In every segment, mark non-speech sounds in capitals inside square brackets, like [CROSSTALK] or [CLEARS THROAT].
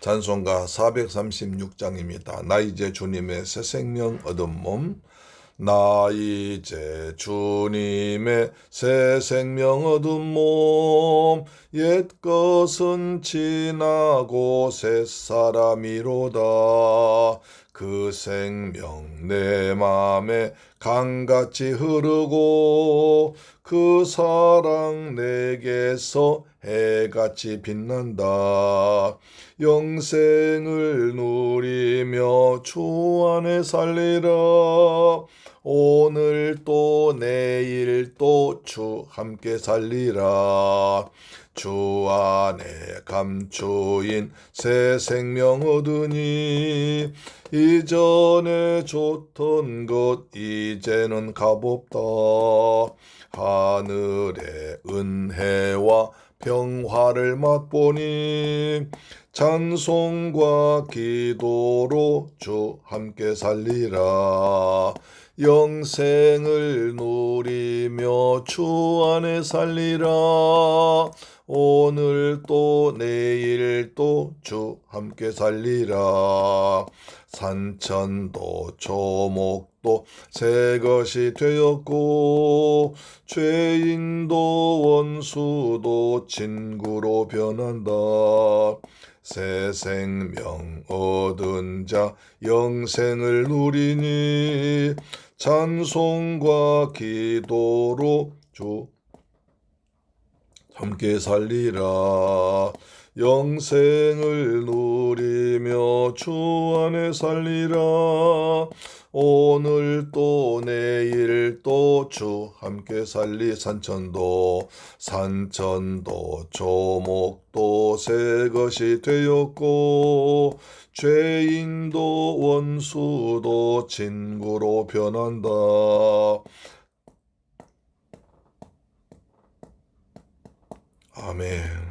찬송가 436장입니다. 나 이제 주님의 새 생명 얻은 몸. 나 이제 주님의 새 생명 얻은 몸. 옛 것은 지나고 새 사람이로다. 그 생명 내 맘에 강같이 흐르고 그 사랑 내게서 해같이 빛난다. 영생을 누리며 주 안에 살리라. 오늘 또 내일 또 주 함께 살리라. 주 안에 감추인 새 생명 얻으니 이전에 좋던 것 이제는 값없다. 하늘의 은혜와 평화를 맛보니 찬송과 기도로 주 함께 살리라. 영생을 누리며 주 안에 살리라. 오늘 또 내일 또 주 함께 살리라. 산천도 조목도 새 것이 되었고 죄인도 원수도 친구로 변한다. 새 생명 얻은 자 영생을 누리니 찬송과 기도로 주 함께 살리라. 영생을 누리며 주 안에 살리라. 오늘 또 내일 또 주 함께 살리 산천도 산천도 조목도 새 것이 되었고 죄인도 원수도 친구로 변한다. 아멘.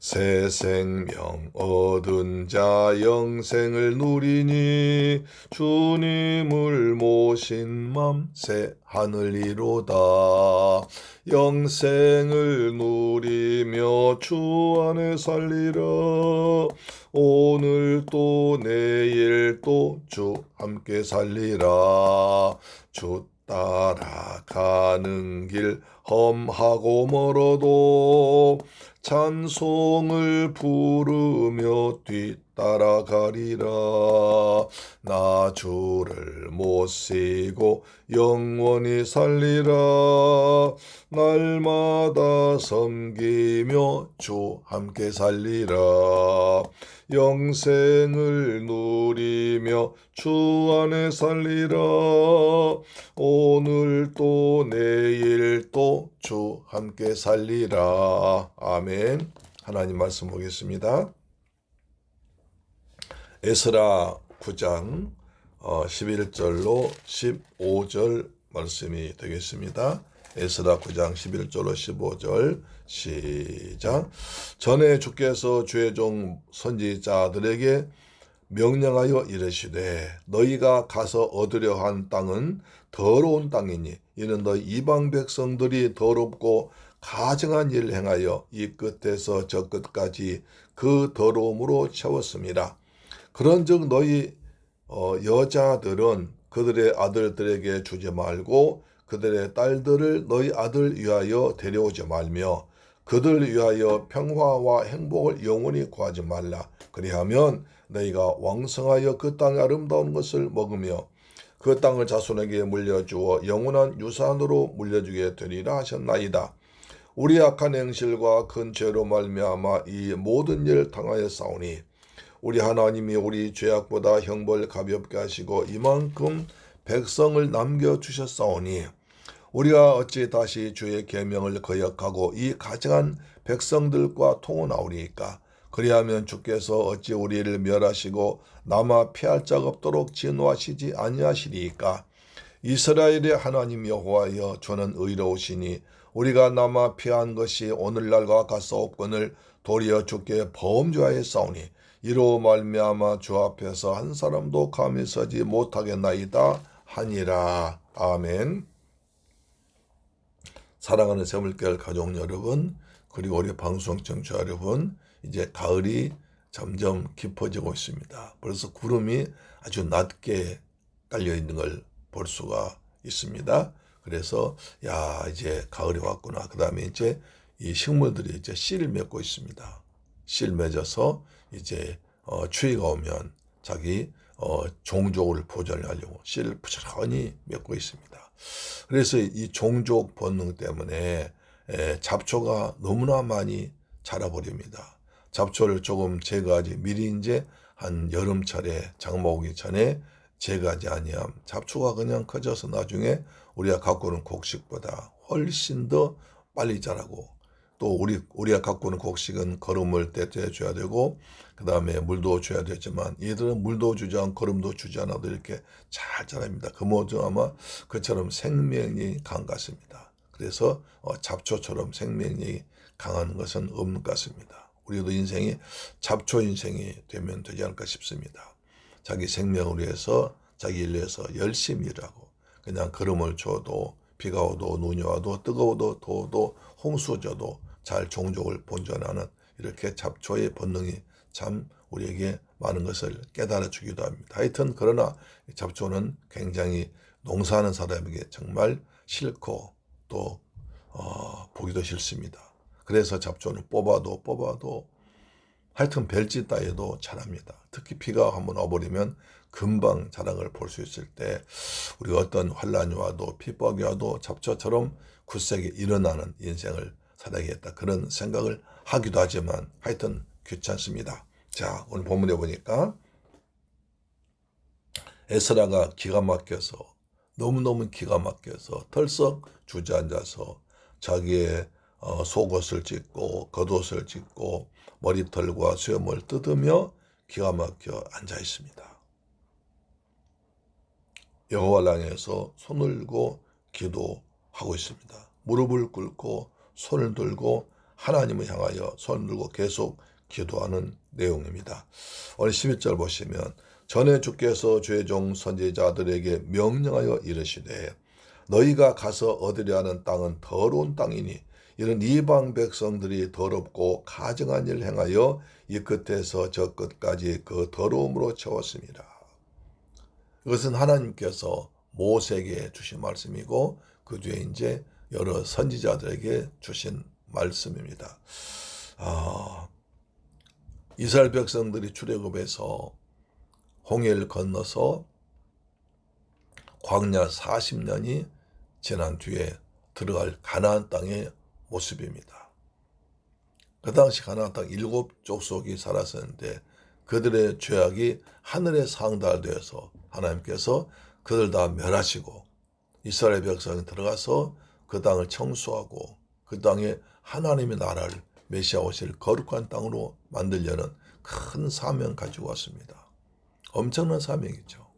새 생명 얻은 자 영생을 누리니 주님을 모신 맘 새 하늘이로다 영생을 누리며 주 안에 살리라 오늘 또 내일 또 주 함께 살리라 주 따라가는 길 험하고 멀어도 찬송을 부르며 뒤 따라가리라. 나 주를 못 쉬고 영원히 살리라. 날마다 섬기며 주 함께 살리라. 영생을 누리며 주 안에 살리라. 오늘 또 내일 또 주 함께 살리라. 아멘. 하나님 말씀 보겠습니다 에스라 9장 11절로 15절 말씀이 되겠습니다. 에스라 9장 11절로 15절 시작. 전에 주께서 주의 종 선지자들에게 명령하여 이르시되 너희가 가서 얻으려 한 땅은 더러운 땅이니 이는 너희 이방 백성들이 더럽고 가증한 일을 행하여 이 끝에서 저 끝까지 그 더러움으로 채웠습니다. 그런즉 너희 어, 여자들은 그들의 아들들에게 주지 말고 그들의 딸들을 너희 아들 위하여 데려오지 말며 그들 위하여 평화와 행복을 영원히 구하지 말라. 그리하면 너희가 왕성하여 그 땅의 아름다운 것을 먹으며 그 땅을 자손에게 물려주어 영원한 유산으로 물려주게 되리라 하셨나이다. 우리 악한 행실과 큰 죄로 말미암아 이 모든 일 당하여 싸우니 우리 하나님이 우리 죄악보다 형벌 가볍게 하시고 이만큼 백성을 남겨 주셨사오니 우리가 어찌 다시 주의 계명을 거역하고 이 가증한 백성들과 통혼하오리이까? 그리하면 주께서 어찌 우리를 멸하시고 남아 피할 자 없도록 진노하시지 아니하시리이까? 이스라엘의 하나님 여호와여 저는 의로우시니 우리가 남아 피한 것이 오늘날과 같사옵건을 도리어 주께 범죄하였사오니 이로 말미암아 주 앞에서 한 사람도 감히 서지 못하겠나이다 하니라 아멘. 사랑하는 세물결 가족 여러분 그리고 우리 방송 청취자 여러분 이제 가을이 점점 깊어지고 있습니다. 벌써 구름이 아주 낮게 깔려 있는 걸 볼 수가 있습니다. 그래서 야 이제 가을이 왔구나. 그 다음에 이제 이 식물들이 이제 씨를 맺고 있습니다. 씨를 맺어서 이제 어, 추위가 오면 자기 어, 종족을 보존하려고 씨를 부지런히 맺고 있습니다. 그래서 이 종족 본능 때문에 에, 잡초가 너무나 많이 자라버립니다. 잡초를 조금 제거하지 미리 이제 한 여름철에 장마 오기 전에 제거하지 아니함 잡초가 그냥 커져서 나중에 우리가 갖고 오는 곡식보다 훨씬 더 빨리 자라고 또 우리 우리가 갖고 오는 곡식은 거름을 때때 줘야 되고 그 다음에 물도 줘야 되지만 얘들은 물도 주지 않고 거름도 주지 않아도 이렇게 잘 자랍니다. 그 모두 아마 그처럼 생명이 것 같습니다. 그래서 어, 잡초처럼 생명력이 강한 것은 없는 것 같습니다. 우리도 인생이 잡초 인생이 되면 되지 않을까 싶습니다. 자기 생명을 위해서 자기 일 위해서 열심히 일하고 그냥 걸음을 줘도 비가 오도 눈이 와도 뜨거워도 더워도 홍수 져도 잘 종족을 본전하는 이렇게 잡초의 본능이 참 우리에게 많은 것을 깨달아 주기도 합니다. 하여튼 그러나 잡초는 굉장히 농사하는 사람에게 정말 싫고 또 어, 보기도 싫습니다. 그래서 잡초는 뽑아도 뽑아도 하여튼 별짓 따위도 자랍니다. 특히 비가 한번 와버리면 금방 자랑을 볼 수 있을 때 우리가 어떤 환란이 와도 핍박이 와도 잡초처럼 굳세게 일어나는 인생을 살아야겠다 그런 생각을 하기도 하지만 하여튼 귀찮습니다. 자 오늘 본문에 보니까 에스라가 기가 막혀서 너무너무 기가 막혀서 털썩 주저앉아서 자기의 어, 속옷을 찢고 겉옷을 찢고 머리털과 수염을 뜯으며 기가 막혀 앉아 있습니다. 여호와를 향해서 손을 들고 기도하고 있습니다. 무릎을 꿇고 손을 들고 하나님을 향하여 손을 들고 계속 기도하는 내용입니다. 오늘 11절 보시면 전에 주께서 죄종 선지자들에게 명령하여 이르시되 너희가 가서 얻으려 하는 땅은 더러운 땅이니 이런 이방 백성들이 더럽고 가증한 일 행하여 이 끝에서 저 끝까지 그 더러움으로 채웠습니다. 이것은 하나님께서 모세에게 주신 말씀이고 그 뒤에 이제 여러 선지자들에게 주신 말씀입니다. 아, 이스라엘 백성들이 출애굽해서 홍해를 건너서 광야 40년이 지난 뒤에 들어갈 가나안 땅의 모습입니다. 그 당시 가나안 땅 일곱 족속이 살았었는데 그들의 죄악이 하늘에 상달되어서 하나님께서 그들 다 멸하시고 이스라엘 백성이 들어가서 그 땅을 청소하고 그 땅에 하나님의 나라를 메시아 오실 거룩한 땅으로 만들려는 큰 사명 가지고 왔습니다. 엄청난 사명이죠.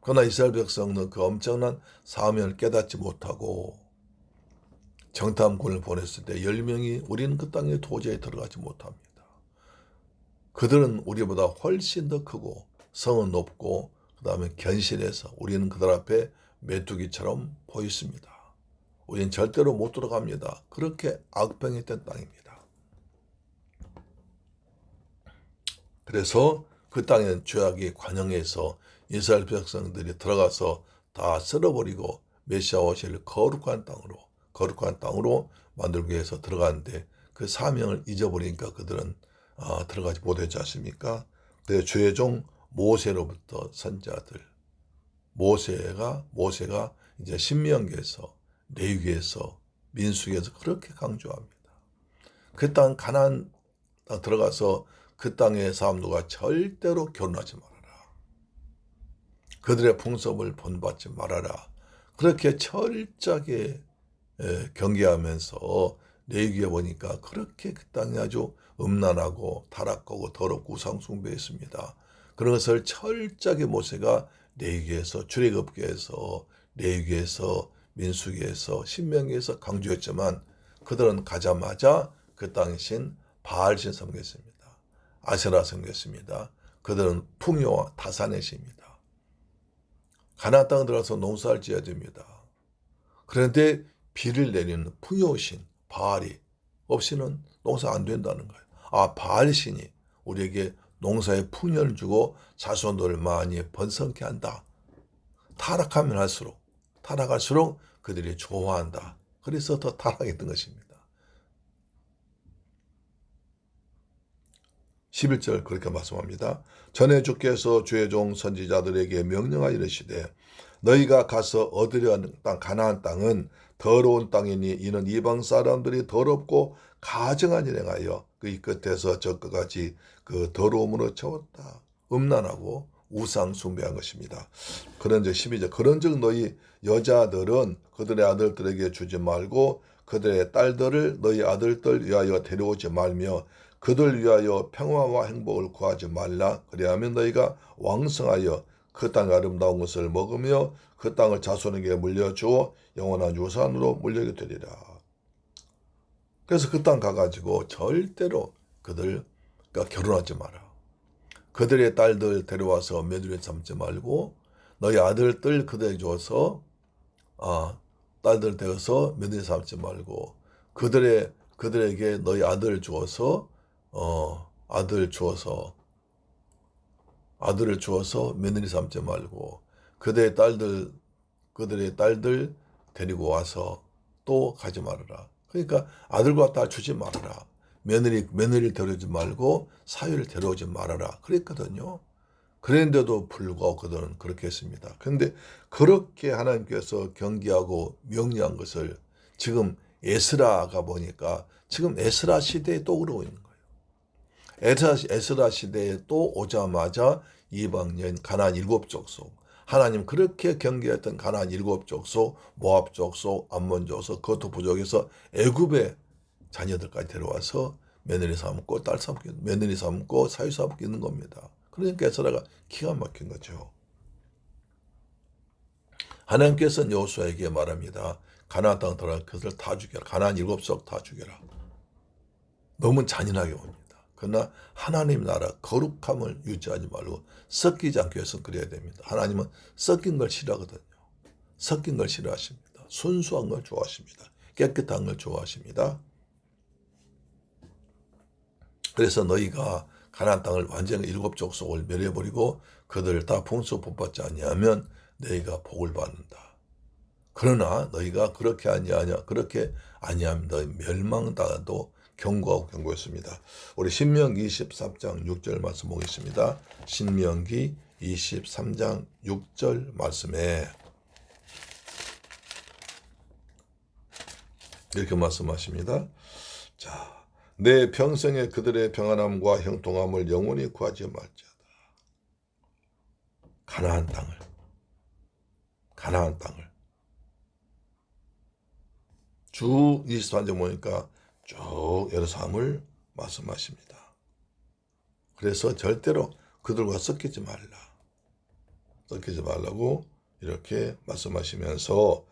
그러나 이스라엘 백성은 그 엄청난 사명을 깨닫지 못하고 정탐꾼을 보냈을 때 10명이 우리는 그 땅에 도저히 들어가지 못합니다. 그들은 우리보다 훨씬 더 크고 성은 높고 그 다음에 견실해서 우리는 그들 앞에 메뚜기처럼 보였습니다. 우리는 절대로 못 들어갑니다. 그렇게 악병했던 땅입니다. 그래서 그 땅에 죄악이 관영해서 이스라엘 백성들이 들어가서 다 쓸어버리고 메시아 오실 거룩한 땅으로 거룩한 땅으로 만들기 위해서 들어가는데 그 사명을 잊어버리니까 그들은 아, 들어가지 못했지 않습니까? 그 죄종 모세로부터 선자들 모세가 모세가 이제 신명기에서 레위기에서 민수기에서 그렇게 강조합니다. 그땅땅 들어가서 그 땅의 사람들과 절대로 결혼하지 말아라. 그들의 풍습을 본받지 말아라. 그렇게 철저하게 예, 경계하면서 레위기에 보니까 그렇게 그 땅이 아주 음란하고 타락하고 더럽고 우상숭배했습니다. 그런 것을 철저하게 모세가 레위기에서 출애굽기에서 레위기에서 민수기에서 신명기에서 강조했지만 그들은 가자마자 그 땅의 신 바알신 섬겼습니다. 아세라 섬겼습니다. 그들은 풍요와 다산의 신입니다. 가나안 땅 들어가서 농사를 지어야 됩니다. 그런데 비를 내리는 풍요신 바알이 없이는 농사 안 된다는 거예요. 아 바알신이 우리에게 농사에 풍요를 주고 자손들을 많이 번성케 한다. 타락하면 할수록 타락할수록 그들이 좋아한다. 그래서 더 타락했던 것입니다. 11절 그렇게 말씀합니다. 전에 주께서 주의 종 선지자들에게 명령하여 이르시되 너희가 가서 얻으려 하는 땅 가나안 땅은 더러운 땅이니 이는 이방 사람들이 더럽고 가증한 일을 하여 그이 끝에서 저 끝까지 그 더러움으로 채웠다. 음란하고 우상 숭배한 것입니다. 그런즉 12절 그런즉 너희 여자들은 그들의 아들들에게 주지 말고 그들의 딸들을 너희 아들들 위하여 데려오지 말며 그들 위하여 평화와 행복을 구하지 말라. 그리하면 너희가 왕성하여 그 땅의 아름다운 것을 먹으며 그 땅을 자손에게 물려주어 영원한 유산으로 물려게 되리라. 그래서 그 땅 가가지고 절대로 그들과 결혼하지 마라. 그들의 딸들 데려와서 며느리 삼지 말고 너희 아들 들 그들에게 줘서 아 딸들 되어서 며느리 삼지 말고 그들의 그들에게 너희 아들 주어서 어 아들 주어서 아들을 주어서 며느리 삼지 말고 그들의 딸들 그들의 딸들 데리고 와서 또 가지 말아라. 그러니까 아들과 딸 주지 말아라. 며느리 며느리를 데려오지 말고 사위를 데려오지 말아라. 그랬거든요. 그랬는데도 불구하고 그들은 그렇게 했습니다. 그런데 그렇게 하나님께서 경계하고 명령한 것을 지금 에스라가 보니까 지금 에스라 시대에 또 그러고 있는 거예요. 에스라, 에스라 시대에 또 오자마자 이방인 가나안 일곱 족속 하나님 그렇게 경계했던 가나안 일곱 족속 모압 족속 암몬 족속 그것도 부족해서 애굽의 자녀들까지 데려와서 며느리 삼고 딸 삼고 며느리 삼고 사위 삼고 있는 겁니다. 그러니까 에스라가 기가 막힌 거죠. 하나님께서는 여호수아에게 말합니다. 가나안 땅 들어간 그들 다 죽여라. 가나안 일곱 석 다 죽여라. 너무 잔인하게 옵니다. 그러나 하나님 나라 거룩함을 유지하지 말고 섞이지 않기 위해서 그래야 됩니다. 하나님은 섞인 걸 싫어하거든요. 섞인 걸 싫어하십니다. 순수한 걸 좋아하십니다. 깨끗한 걸 좋아하십니다. 그래서 너희가 가나안 땅을 완전히 일곱 족속을 멸해버리고 그들을 다 풍수 복받지 아니하면 너희가 복을 받는다. 그러나 너희가 그렇게 아니하냐 그렇게 아니하면 너희 멸망당도 경고하고 경고했습니다. 우리 신명기 23장 6절 말씀 보겠습니다. 신명기 23장 6절 말씀에 이렇게 말씀하십니다. 자, 내 평생에 그들의 평안함과 형통함을 영원히 구하지 말지어다. 가나안 땅을 가나안 땅을 주 23장 보니까 쭉 여러 사람을 말씀하십니다. 그래서 절대로 그들과 섞이지 말라. 섞이지 말라고 이렇게 말씀하시면서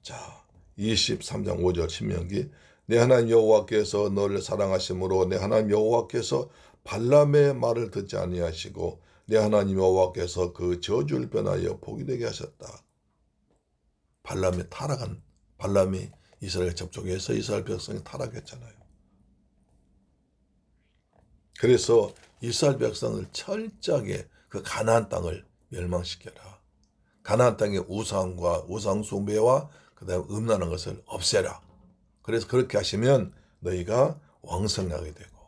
자 23장 5절 신명기 내 하나님 여호와께서 너를 사랑하심으로 내 하나님 여호와께서 발람의 말을 듣지 아니하시고 내 하나님 여호와께서 그 저주를 변하여 복이 되게 하셨다. 발람이 타락한 발람이 이스라엘 접촉해서 이스라엘 백성이 타락했잖아요. 그래서 이스라엘 백성을 철저하게 그 가나안 땅을 멸망시켜라. 가나안 땅의 우상과 우상 숭배와 그다음 음란한 것을 없애라. 그래서 그렇게 하시면 너희가 왕성하게 되고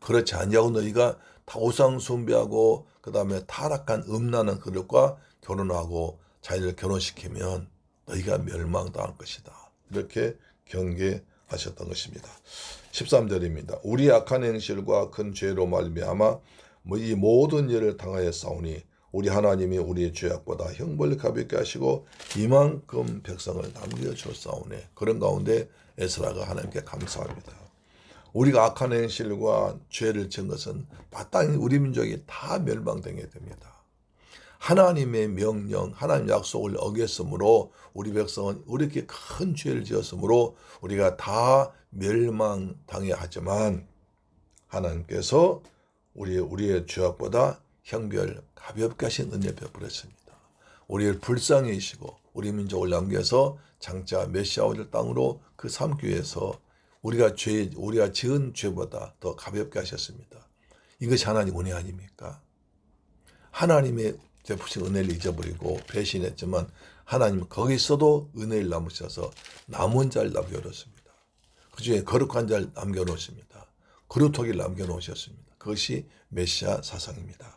그렇지 않냐고 너희가 다 우상 숭배하고 그 다음에 타락한 음란한 그릇과 결혼하고 자녀를 결혼시키면 너희가 멸망당할 것이다. 이렇게 경계하셨던 것입니다. 13절입니다. 우리 악한 행실과 큰 죄로 말미암아 뭐이 모든 일을 당하였사오니 우리 하나님이 우리의 죄악보다 형벌을 가볍게 하시고 이만큼 백성을 남겨줬사오네. 그런 가운데 에스라가 하나님께 감사합니다. 우리가 악한 행실과 죄를 지은 것은 마땅히 우리 민족이 다 멸망되게 됩니다. 하나님의 명령, 하나님 약속을 어겼으므로 우리 백성은 이렇게 큰 죄를 지었으므로 우리가 다 멸망당해야 하지만 하나님께서 우리 우리의 죄악보다 형별 가볍게 하신 은혜 베풀었습니다. 우리를 불쌍히 여시고 우리 민족을 남겨서 장차 메시아 오를 땅으로 그 삼기 위해서 우리가 죄 우리가 지은 죄보다 더 가볍게 하셨습니다. 이것이 하나님 은혜 아닙니까? 하나님의 베푸신 은혜를 잊어버리고 배신했지만 하나님은 거기서도 은혜를 남으셔서 남은 자를 남겨놓습니다. 그 중에 거룩한 자를 남겨놓습니다. 그루터기를 남겨놓으셨습니다. 그것이 메시아 사상입니다.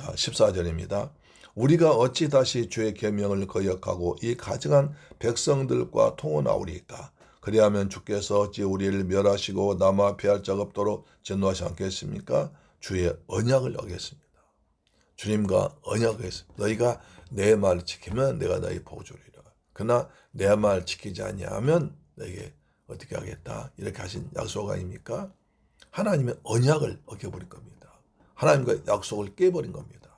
자, 14절입니다. 우리가 어찌 다시 주의 계명을 거역하고 이 가증한 백성들과 통혼하오리까? 그리하면 주께서 어찌 우리를 멸하시고 남아 피할 적 없도록 전노하지 않겠습니까? 주의 언약을 어겼습니다. 주님과 언약을 했습니다. 너희가 내 말을 지키면 내가 너희 보조리라. 그러나 내 말 지키지 아니하면 너에게 어떻게 하겠다. 이렇게 하신 약속 아닙니까? 하나님의 언약을 어겨버린 겁니다. 하나님과 약속을 깨버린 겁니다.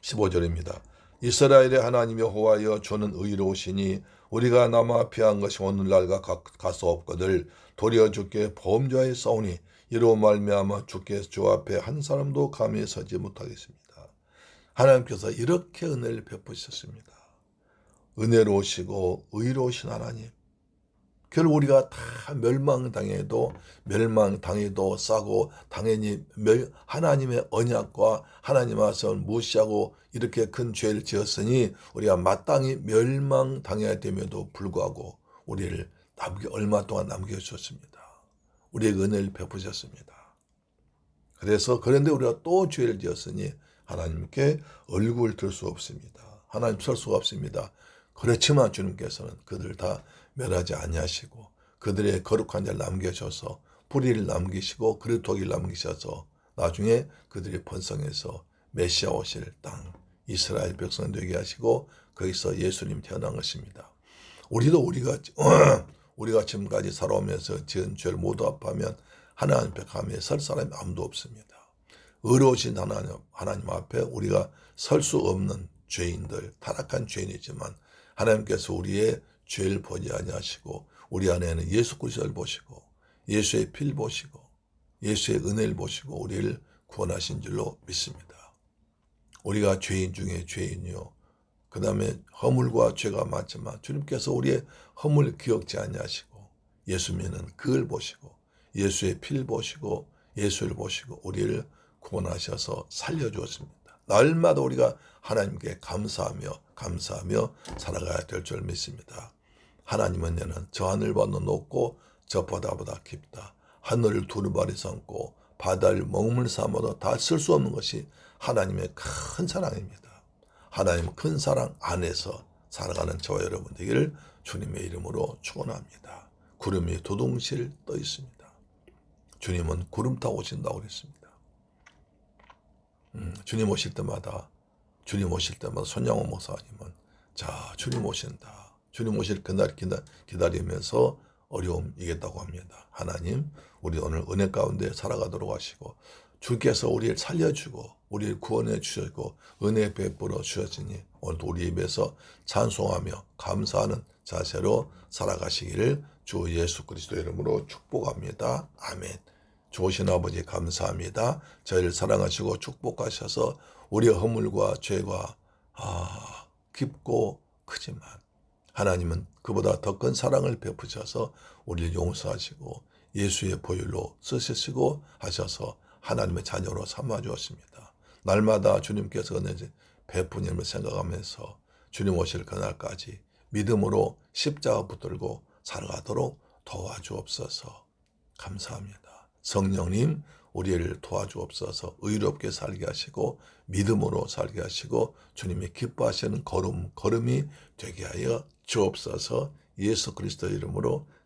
15절입니다. 이스라엘의 하나님이 호하여 주는 의로우시니 우리가 남아 피한 것이 오늘날과 가수 없거늘 도리어 주께 범죄에 싸우니 이로 말미암아 주께 주 앞에 한 사람도 감히 서지 못하겠습니다. 하나님께서 이렇게 은혜를 베푸셨습니다. 은혜로우시고 의로우신 하나님. 결국 우리가 다 멸망당해도 멸망당해도 싸고 당연히 멸, 하나님의 언약과 하나님 앞서 무시하고 이렇게 큰 죄를 지었으니 우리가 마땅히 멸망당해야 됨에도 불구하고 우리를 남겨 얼마 동안 남겨주셨습니다. 우리에게 은혜를 베푸셨습니다. 그래서 그런데 우리가 또 죄를 지었으니 하나님께 얼굴 들 수 없습니다. 하나님 설 수가 없습니다. 그렇지만 주님께서는 그들을 다 멸하지 아니하시고 그들의 거룩한 자를 남겨셔서 뿌리를 남기시고 그릇독이를 남기셔서 나중에 그들이 번성해서 메시아 오실 땅 이스라엘 백성 되게 하시고 거기서 예수님 태어난 것입니다. 우리도 우리가 [CLEARS THROAT] 우리가 지금까지 살아오면서 지은 죄를 모두 합하면 하나님 감히 설 사람이 아무도 없습니다. 의로우신 하나님, 하나님 앞에 우리가 설 수 없는 죄인들, 타락한 죄인이지만 하나님께서 우리의 죄를 보지 아니하시고 우리 안에는 예수 그리스도를 보시고 예수의 피를 보시고 예수의 은혜를 보시고 우리를 구원하신 줄로 믿습니다. 우리가 죄인 중에 죄인이요 그 다음에 허물과 죄가 많지만 주님께서 우리의 허물 기억지 아니하시고 예수 믿는 그걸 보시고 예수의 피를 보시고 예수를 보시고 우리를 구원하셔서 살려주었습니다. 날마다 우리가 하나님께 감사하며 감사하며 살아가야 될 줄 믿습니다. 하나님은 얘는 저 하늘보다 높고 저 바다보다 깊다. 하늘을 두루마리 삼고 바다를 먹물 삼아도 다 쓸 수 없는 것이 하나님의 큰 사랑입니다. 하나님 큰 사랑 안에서 살아가는 저와 여러분 되기를 주님의 이름으로 축원합니다. 구름이 도동실 떠 있습니다. 주님은 구름 타고 오신다고 그랬습니다. 음, 주님 오실 때마다 주님 오실 때마다 손양호 목사님은 자 주님 오신다. 주님 오실 그날 기다리면서 어려움 이겠다고 합니다. 하나님 우리 오늘 은혜 가운데 살아가도록 하시고 주께서 우리를 살려주고 우리를 구원해 주셨고 은혜 베풀어 주셨으니 오늘도 우리 입에서 찬송하며 감사하는 자세로 살아가시기를 주 예수 그리스도 이름으로 축복합니다. 아멘. 좋으신 아버지 감사합니다. 저희를 사랑하시고 축복하셔서 우리의 허물과 죄가 아, 깊고 크지만 하나님은 그보다 더 큰 사랑을 베푸셔서 우리를 용서하시고 예수의 보혈로 쓰시고 하셔서 하나님의 자녀로 삼아 주었습니다. 날마다 주님께서 은혜 베푸님을 생각하면서 주님 오실 그날까지 믿음으로 십자가 붙들고 살아가도록 도와주옵소서. 감사합니다. 성령님, 우리를 도와주옵소서. 의롭게 살게 하시고 믿음으로 살게 하시고 주님이 기뻐하시는 걸음, 걸음이 되게 하여 주옵소서. 예수 그리스도 이름으로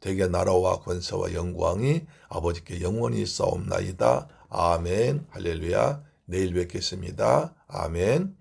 대개 나라와 권세와 영광이 아버지께 영원히 싸움나이다. 아멘 할렐루야 내일 뵙겠습니다. 아멘